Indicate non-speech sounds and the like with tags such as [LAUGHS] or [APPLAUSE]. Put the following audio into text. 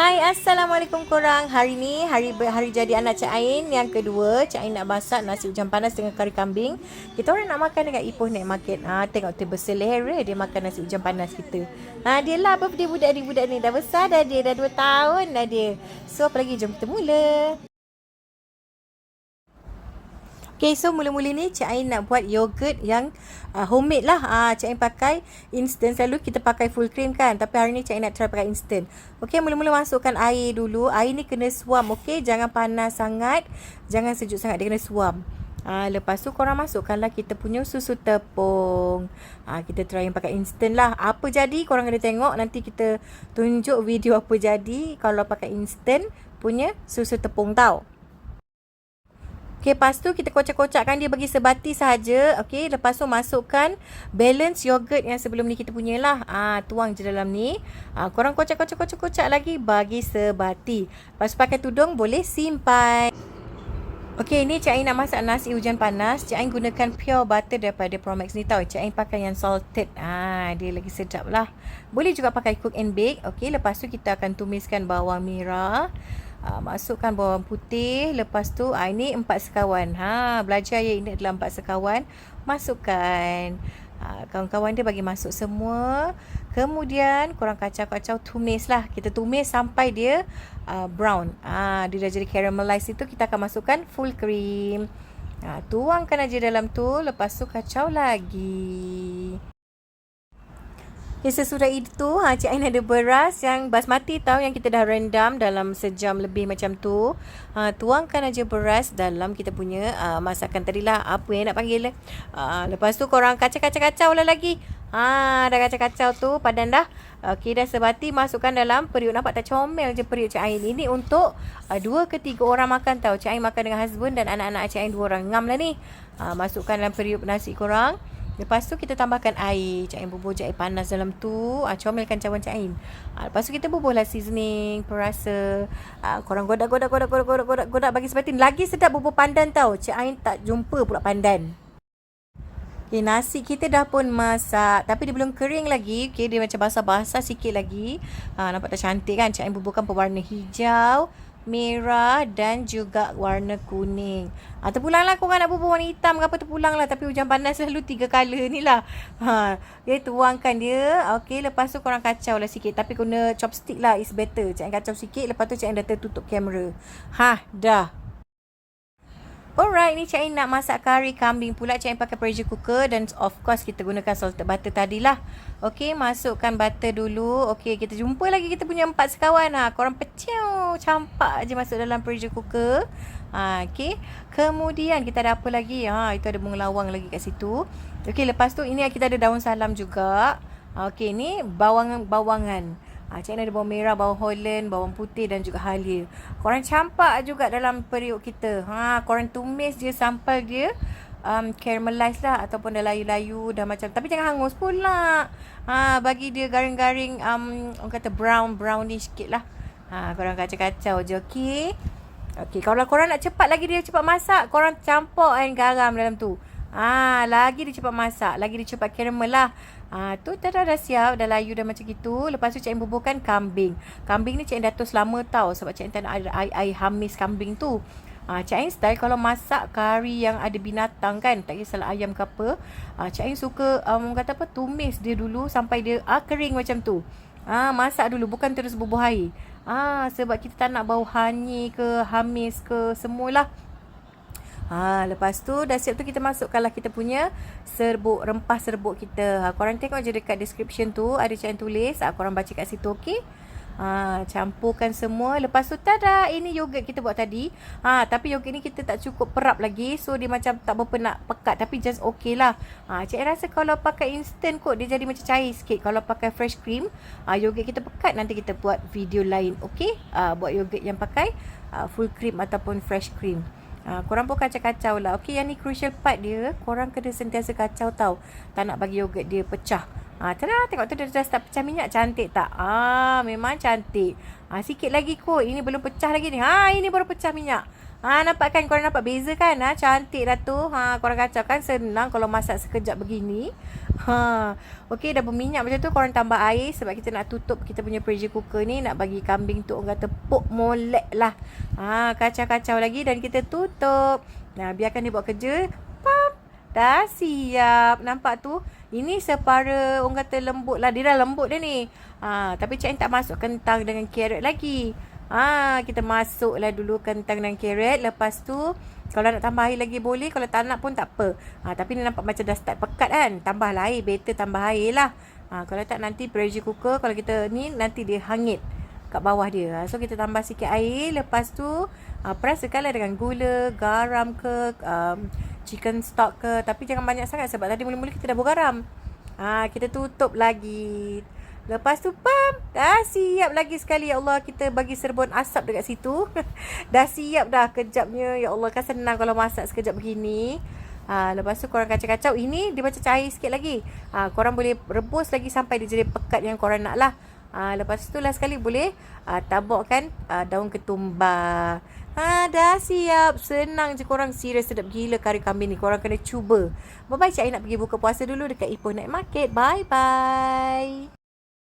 Hai, Assalamualaikum korang. Hari ni hari hari jadi anak Cik Ain yang kedua. Cik Ain nak masak nasi hujan panas dengan kari kambing. Kita orang nak makan dekat Ipoh Night Market. Ha, tengok tu berselera dia makan nasi hujan panas kita. Ha, dia lah birthday budak ni. Budak ni dah besar dah dia. Dah 2 tahun dah dia. So, apa lagi? Jom kita mula. Okay, so mula-mula ni Cik Ain nak buat yogurt yang uh, homemade lah. Uh, Cik Ain pakai instant. Selalu kita pakai full cream kan. Tapi hari ni Cik Ain nak try pakai instant. Okay, mula-mula masukkan air dulu. Air ni kena suam, okay? Jangan panas sangat. Jangan sejuk sangat. Dia kena suam. Uh, lepas tu korang masukkanlah kita punya susu tepung. Uh, kita try yang pakai instant lah. Apa jadi korang kena tengok. Nanti kita tunjuk video apa jadi kalau pakai instant punya susu tepung tau. Okey, lepas tu kita kocak-kocakkan dia bagi sebati sahaja. Okey, lepas tu masukkan balance yogurt yang sebelum ni kita punya lah. Ah, tuang je dalam ni. Ah, korang kocak-kocak-kocak-kocak lagi bagi sebati. Lepas tu pakai tudung boleh simpan. Okey, ni Cik Ain nak masak nasi hujan panas. Cik Ain gunakan pure butter daripada Promax ni tau. Cik Ain pakai yang salted. Ah, dia lagi sedap lah. Boleh juga pakai cook and bake. Okey, lepas tu kita akan tumiskan bawang merah. Uh, masukkan bawang putih. Lepas tu uh, ini empat sekawan. Ha belajar ya ini adalah empat sekawan. Masukkan. Uh, kawan-kawan dia bagi masuk semua. Kemudian kurang kacau-kacau tumis lah. Kita tumis sampai dia uh, brown. Uh, dia dah jadi caramelize itu kita akan masukkan full cream. Uh, tuangkan aja dalam tu. Lepas tu kacau lagi Ya, sesudah itu, ha, Cik Ain ada beras yang basmati tau yang kita dah rendam dalam sejam lebih macam tu. Ha, tuangkan aja beras dalam kita punya uh, masakan tadi lah. Apa yang nak panggil. Uh, lepas tu korang kacau-kacau-kacau lah lagi. Ha, dah kacau-kacau tu, padan dah. Okey, dah sebati masukkan dalam periuk. Nampak tak comel je periuk Cik Ain. Ini untuk uh, dua ke tiga orang makan tau. Cik Ain makan dengan husband dan anak-anak Cik Ain dua orang. Ngam lah ni. Ha, masukkan dalam periuk nasi korang. Lepas tu kita tambahkan air. Cak Ain bubuh je air panas dalam tu. Ah, comelkan cawan Cak Ain. Ah, lepas tu kita bubuhlah seasoning, perasa. Ah, korang godak, godak, godak, godak, godak, godak, godak bagi sebatin. Lagi sedap bubuh pandan tau. Cak Ain tak jumpa pula pandan. Okay, nasi kita dah pun masak. Tapi dia belum kering lagi. Okay, dia macam basah-basah sikit lagi. Ah, nampak tak cantik kan? Cak Ain bubuhkan pewarna hijau merah dan juga warna kuning. Ha, terpulanglah korang nak bubuh warna hitam ke apa terpulanglah. Tapi hujan panas [LAUGHS] selalu tiga color ni lah. Ha, dia tuangkan dia. Okey, lepas tu korang kacau lah sikit. Tapi guna chopstick lah is better. Cik kacau sikit. Lepas tu cik dah tertutup kamera. Ha, dah. Alright, ni Cik nak masak kari kambing pula. Cik pakai pressure cooker dan of course kita gunakan salted butter tadilah. Okey, masukkan butter dulu. Okey, kita jumpa lagi kita punya empat sekawan. Ha, korang peciu, campak je masuk dalam pressure cooker. Ha, okey. Kemudian kita ada apa lagi? Ha, itu ada bunga lawang lagi kat situ. Okey, lepas tu ini kita ada daun salam juga. Okey, ni bawang bawangan. Ha, Cik ada bawang merah, bawang holland, bawang putih dan juga halia. Korang campak juga dalam periuk kita. Ha, korang tumis dia sampai dia um, caramelize lah ataupun dah layu-layu dah macam. Tapi jangan hangus pula. Ha, bagi dia garing-garing um, orang kata brown, brownish sikit lah. Ha, korang kacau-kacau je, okey? Okey, kalau korang nak cepat lagi dia cepat masak, korang campur and garam dalam tu. Ah, lagi dia cepat masak, lagi dia cepat caramel lah. Ah, tu dah, dah, siap, dah layu dah macam gitu. Lepas tu Cik bubuhkan kambing. Kambing ni Cik Ain dah tos lama tau sebab Cik Ain tak nak ada air, hamis kambing tu. Ah, Cik Ain style kalau masak kari yang ada binatang kan, tak kisahlah ayam ke apa. Ah, Cik Ain suka um, kata apa, tumis dia dulu sampai dia ah, kering macam tu. Ah, masak dulu, bukan terus bubuh air. Ah, sebab kita tak nak bau hanyi ke, hamis ke, semualah. Ha, lepas tu dah siap tu kita masukkanlah kita punya serbuk rempah serbuk kita. Ha, korang tengok je dekat description tu ada cakap tulis. Ha, korang baca kat situ okey. Ha, campurkan semua. Lepas tu tada ini yogurt kita buat tadi. Ha, tapi yogurt ni kita tak cukup perap lagi. So dia macam tak berapa nak pekat tapi just okey lah. Ha, cik rasa kalau pakai instant kot dia jadi macam cair sikit. Kalau pakai fresh cream, ha, yogurt kita pekat nanti kita buat video lain. Okey. Ha, buat yogurt yang pakai ha, full cream ataupun fresh cream. Ha, korang pun kacau-kacau lah. Okey, yang ni crucial part dia. Korang kena sentiasa kacau tau. Tak nak bagi yogurt dia pecah. Ha, tada, tengok tu dia dah start pecah minyak. Cantik tak? Ah, ha, memang cantik. Ha, sikit lagi kot. Ini belum pecah lagi ni. Ha, ini baru pecah minyak. Ha, nampak kan? Korang nampak beza kan? Ha, cantik dah tu. Ha, korang kacau kan? Senang kalau masak sekejap begini. Ha, okey dah berminyak macam tu korang tambah air sebab kita nak tutup kita punya pressure cooker ni nak bagi kambing tu orang kata pok molek lah. Ha, kacau-kacau lagi dan kita tutup. Nah, biarkan dia buat kerja. Pam. Dah siap. Nampak tu? Ini separa orang kata lembut lah. Dia dah lembut dia ni. Ha, tapi Cik tak masuk kentang dengan carrot lagi. Ha, kita masuklah dulu kentang dan carrot. Lepas tu, kalau nak tambah air lagi boleh. Kalau tak nak pun tak apa. Ha, tapi ni nampak macam dah start pekat kan. Tambahlah air. Better tambah air lah. Ha, kalau tak nanti pressure cooker. Kalau kita ni nanti dia hangit kat bawah dia. Ha, so kita tambah sikit air. Lepas tu, ha, perasakanlah dengan gula, garam ke, um, chicken stock ke. Tapi jangan banyak sangat sebab tadi mula-mula kita dah buang garam. Ha, kita tutup lagi. Lepas tu pam, dah siap lagi sekali. Ya Allah kita bagi serbon asap dekat situ. [LAUGHS] dah siap dah kejapnya. Ya Allah kan senang kalau masak sekejap begini. Ha, lepas tu korang kacau-kacau. Ini dia macam cair sikit lagi. Ha, Korang boleh rebus lagi sampai dia jadi pekat yang korang nak lah. Ha, Lepas tu lah sekali boleh ha, Tabokkan ha, daun ketumbar. Ha, dah siap. Senang je korang. Serius sedap gila kari kambing ni. Korang kena cuba. Bye-bye Cik nak pergi buka puasa dulu Dekat Ipoh Night Market. Bye-bye